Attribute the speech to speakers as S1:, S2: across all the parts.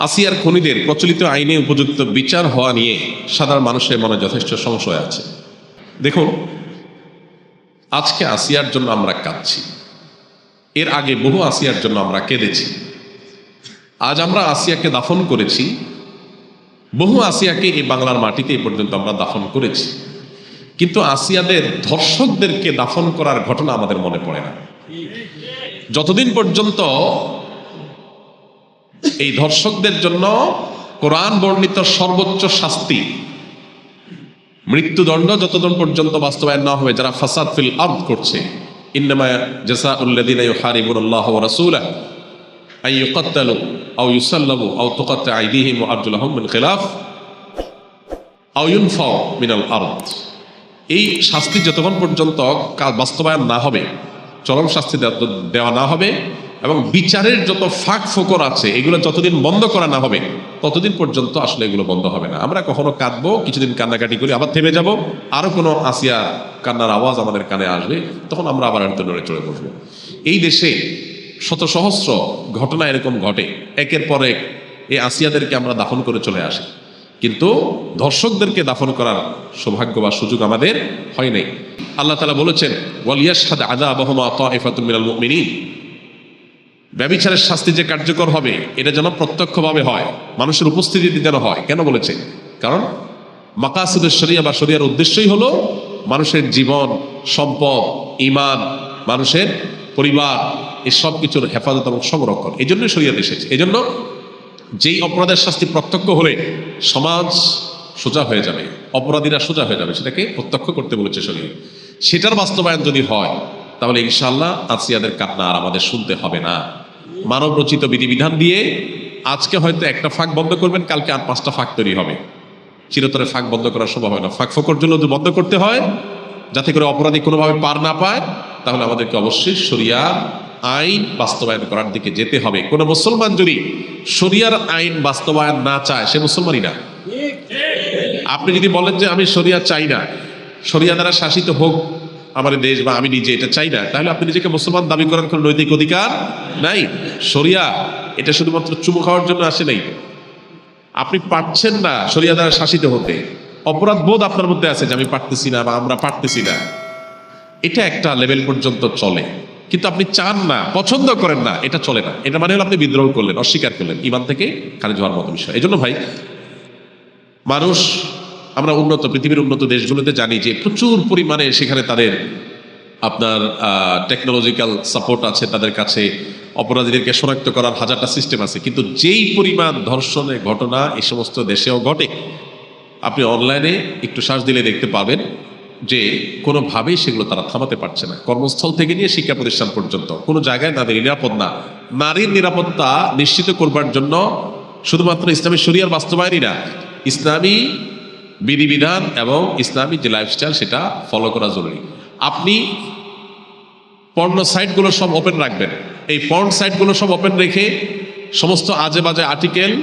S1: আসিয়ার খনিদের প্রচলিত আইনে উপযুক্ত বিচার হওয়া নিয়ে সাধারণ মানুষের মনে যথেষ্ট সংশয় আছে। দেখুন, আজকে আসিয়ার জন্য আমরা কাঁদছি। এর আগে বহু আসিয়ার জন্য আমরা কেঁদেছি। আজ আমরা আসিয়াকে দাফন করেছি। বহু আসিয়াকে এই বাংলার মাটিতে এ পর্যন্ত আমরা দাফন করেছি। কিন্তু আসিয়াদের ধর্ষকদেরকে দাফন করার ঘটনা আমাদের মনে পড়ে না। যতদিন পর্যন্ত এই ধর্ষকদের জন্য কোরআন বর্ণিত সর্বোচ্চ শাস্তি। মৃত্যুদণ্ড যতদিন পর্যন্ত বাস্তবায়ন না হবে, যারা ফাসাদ ফিল আর্দ করছে। ইন্নামা জাসা উল্লাদিনা ওয়া রাসূলাহ আই ইউকাত্তালু আও ইউসাল্লাবু আও তুকাত্তা আইদিহিম ওয়া আরজুলাহুম মিন খিলাফ আও ইউনফাউ মিনাল আরদ। এই শাস্তি যতক্ষণ পর্যন্ত বাস্তবায়ন না হবে, চরম শাস্তি দেওয়া না হবে এবং বিচারের যত ফাঁক ফোকর আছে, এগুলো যতদিন বন্ধ করা না হবে, ততদিন পর্যন্ত আসলে এগুলো বন্ধ হবে না। আমরা কখনো কাঁদবো, কিছুদিন কান্নাকাটি করি, আবার থেমে যাব, আরও কোনো আসিয়া কান্নার আওয়াজ আমাদের কানে আসবে, তখন আমরা আবার হয়তো নড়ে চড়ে বসবো। এই দেশে শত সহস্র ঘটনা এরকম ঘটে, একের পর এক এই আসিয়াদেরকে আমরা দাফন করে চলে আসি। কিন্তু ধর্ষকদেরকে দাফন করার সৌভাগ্য বা সুযোগ আমাদের হয় নাই। আল্লাহ তালা বলেছেন ওয়ালিয়াসাদ আদা আবহমা তাইফাতুল মিনাল মুমিনিন। ব্যবিচারের শাস্তি যে কার্যকর হবে, এটা যেন প্রত্যক্ষভাবে হয়, মানুষের উপস্থিতিতে যেন হয়। কেন বলেছে? কারণ মাকাসুদের শরিয়া বা শরিয়ার উদ্দেশ্যই হলো মানুষের জীবন, সম্পদ ইমান মানুষের পরিবার, এই সব কিছুর হেফাজত এবং সংরক্ষণ। এই জন্যই শরিয়াত এসেছে। এই জন্য যেই অপরাধের শাস্তি প্রত্যক্ষ হলে সমাজ সোজা হয়ে যাবে, অপরাধীরা সোজা হয়ে যাবে, সেটাকে প্রত্যক্ষ করতে বলেছে শরীর সেটার বাস্তবায়ন যদি হয়, তাহলে ইনশাল্লাহ আসিয়াদের কান্না আর আমাদের শুনতে হবে না। মানব রচিত বিধিবিধান দিয়ে আজকে হয়তো একটা ফাঁক বন্ধ করবেন কালকে আর পাঁচটা ফাঁক তৈরি হবে। চিরতরে ফাঁক বন্ধ করা সম্ভব হয় না। ফাঁক ফোকর জন্য যদি বন্ধ করতে হয় যাতে করে অপরাধী কোনোভাবে পার না পায় তাহলে আমাদেরকে অবশ্যই শরিয়ার আইন বাস্তবায়ন করার দিকে যেতে হবে। কোনো মুসলমান যদি শরিয়ার আইন বাস্তবায়ন না চায় সে মুসলমানই না। আপনি যদি বলেন যে আমি শরিয়া চাই না শরিয়া দ্বারা শাসিত হোক আমার দেশ বা আমি নিজে এটা চাই না। তাহলে আপনি নিজেকে মুসলমান দাবি করার কোনো নৈতিক অধিকার নাই? শরিয়া, এটা শুধুমাত্র চুমু খাওয়ার জন্য আসে নাই। আপনি পারছেন না শরিয়া দ্বারা শাসিত হতে। অপরাধ বোধ আপনার মধ্যে আছে যে আমি পারতেছি না বা আমরা পারতেছি না। এটা একটা লেভেল পর্যন্ত চলে। কিন্তু আপনি চান না, পছন্দ করেন না, এটা চলে না। এটা মানে হলো আপনি বিদ্রোহ করলেন, অস্বীকার করলেন। ইমান থেকে খারিজ হওয়ার মতো বিষয়। এই জন্য ভাই, মানুষ আমরা উন্নত, পৃথিবীর উন্নত দেশগুলোতে জানি যে প্রচুর পরিমাণে সেখানে তাদের, আপনার টেকনোলজিক্যাল সাপোর্ট আছে তাদের কাছে, অপরাধীদেরকে শনাক্ত করার হাজারটা সিস্টেম আছে। কিন্তু যেই পরিমাণ ধর্ষণের ঘটনা এই সমস্ত দেশেও ঘটে, আপনি অনলাইনে একটু শ্বাস দিলে দেখতে পাবেন যে কোনোভাবেই সেগুলো তারা থামাতে পারছে না। কর্মস্থল থেকে নিয়ে শিক্ষা প্রতিষ্ঠান পর্যন্ত। কোনো জায়গায় তাদের নিরাপদ না। নারীর নিরাপত্তা নিশ্চিত করবার জন্য শুধুমাত্র ইসলামী শরিয়ার বাস্তবায়নই না, ইসলামী বিধিবিধান এবং ইসলামী যে লাইফস্টাইল সেটা ফলো করা জরুরি। আপনি পর্ণ সাইটগুলো সব ওপেন রাখবেন। এই পর্ন সাইটগুলো সব ওপেন রেখে সমস্ত আজে বাজে আর্টিকেল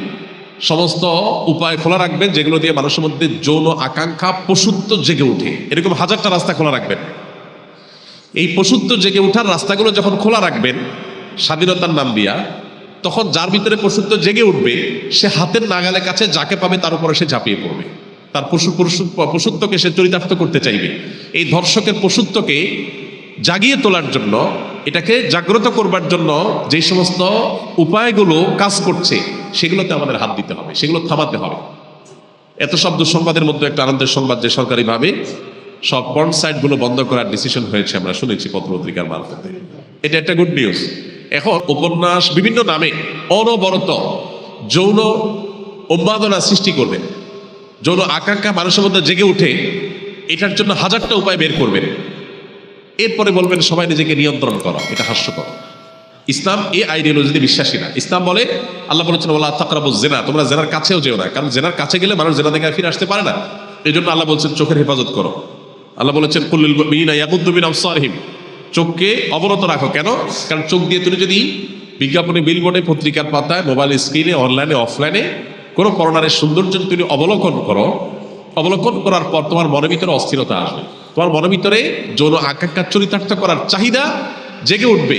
S1: সমস্ত উপায় খোলা রাখবেন, যেগুলো দিয়ে মানুষের মধ্যে যৌন আকাঙ্ক্ষা পশুত্ব জেগে ওঠে। এরকম হাজারটা রাস্তা খোলা রাখবেন। এই পশুত্ব জেগে ওঠার রাস্তাগুলো যখন খোলা রাখবেন, স্বাধীনতার নাম দিয়া, তখন যার ভিতরে পশুত্ব জেগে উঠবে, সে হাতের নাগালের কাছে যাকে পাবে তার উপরে সে ঝাঁপিয়ে পড়বে। তার পশু পশু- পশুত্বকে সে চরিতার্থ করতে চাইবে। এই ধর্ষকের পশুত্বকে জাগিয়ে তোলার জন্য, এটাকে জাগ্রত করবার জন্য যে সমস্ত উপায়গুলো কাজ করছে, সেগুলোতে আমাদের হাত দিতে হবে, সেগুলো থামাতে হবে। এত শব্দ সংবাদের মধ্যে একটা আনন্দের সংবাদ যে সরকারিভাবে সব পর্ন সাইটগুলো বন্ধ করার ডিসিশন হয়েছে, আমরা শুনেছি পত্রপত্রিকার মারফতে। এটা একটা গুড নিউজ এখন উপন্যাস বিভিন্ন নামে অনবরত যৌন উন্মাদনা সৃষ্টি করবে। যৌন আকাঙ্ক্ষা মানুষের মধ্যে জেগে উঠে এটার জন্য হাজারটা উপায় বের করবেন। এরপরে বলবেন, সবাই নিজেকে নিয়ন্ত্রণ করো, এটা হাস্যকর। ইসলাম এই আইডিওলজিতে বিশ্বাসী না। ইসলাম বলে, আল্লাহ বলেছেন ওলা তাকরাবু জেনা তোমরা জেনার কাছেও যেও না, কারণ জেনার কাছে গেলে মানুষ জেনা থেকে ফিরে আসতে পারে না। এই জন্য আল্লাহ বলছেন, চোখের হেফাজত করো। আল্লাহ বলেছেন কুল্লুল মিনা ইয়াকুদ্দুবিন আফসারহিম চোখকে অবনত রাখো। কেন? কারণ চোখ দিয়ে তুমি যদি বিজ্ঞাপনে, বিলবোর্ডে, পত্রিকার পাতায়, মোবাইল স্ক্রিনে, অনলাইনে, অফলাইনে কোনো করোনারের সৌন্দর্য তুমি অবলোকন করো, অবলোকন করার পর তোমার মনের ভিতরে অস্থিরতা আসবে। তোমার মনের ভিতরে যৌন আকাঙ্ক্ষা চরিতার্থ করার চাহিদা জেগে উঠবে।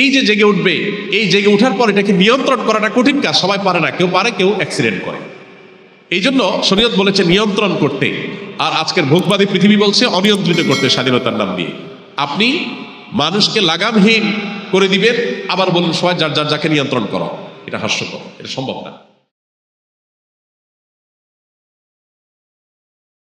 S1: এই যে জেগে উঠবে, এই জেগে ওঠার পর এটাকে নিয়ন্ত্রণ করাটা কঠিন কাজ, সবাই পারে না, কেউ পারে, কেউ অ্যাক্সিডেন্ট করে। এই জন্য শরীয়ত বলেছে নিয়ন্ত্রণ করতে। আর আজকের ভোগবাদী পৃথিবী বলছে অনিয়ন্ত্রিত করতে স্বাধীনতার নাম দিয়ে। আপনি মানুষকে লাগামহীন করে দিবেন, আবার বলুন সবাই যার যার, যাকে নিয়ন্ত্রণ করো, এটা হাস্যকর, এটা সম্ভব না।